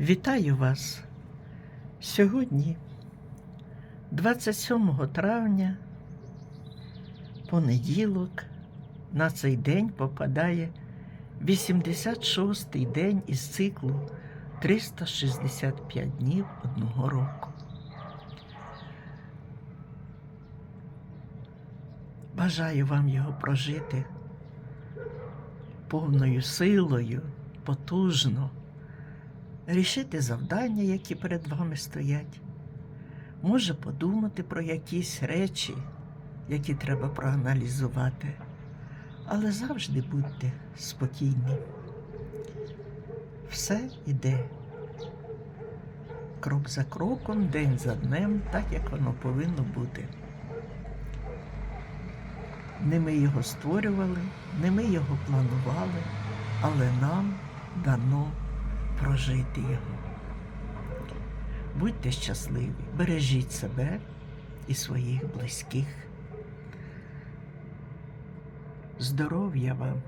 Вітаю вас! Сьогодні, 27 травня, понеділок, на цей день попадає 86-й день із циклу 365 днів одного року. Бажаю вам його прожити повною силою, потужно рішити завдання, які перед вами стоять. Може подумати про якісь речі, які треба проаналізувати. Але завжди будьте спокійні. Все йде крок за кроком, день за днем, так як воно повинно бути. Не ми його створювали, не ми його планували, але нам дано прожити його. Будьте щасливі, бережіть себе і своїх близьких. Здоров'я вам!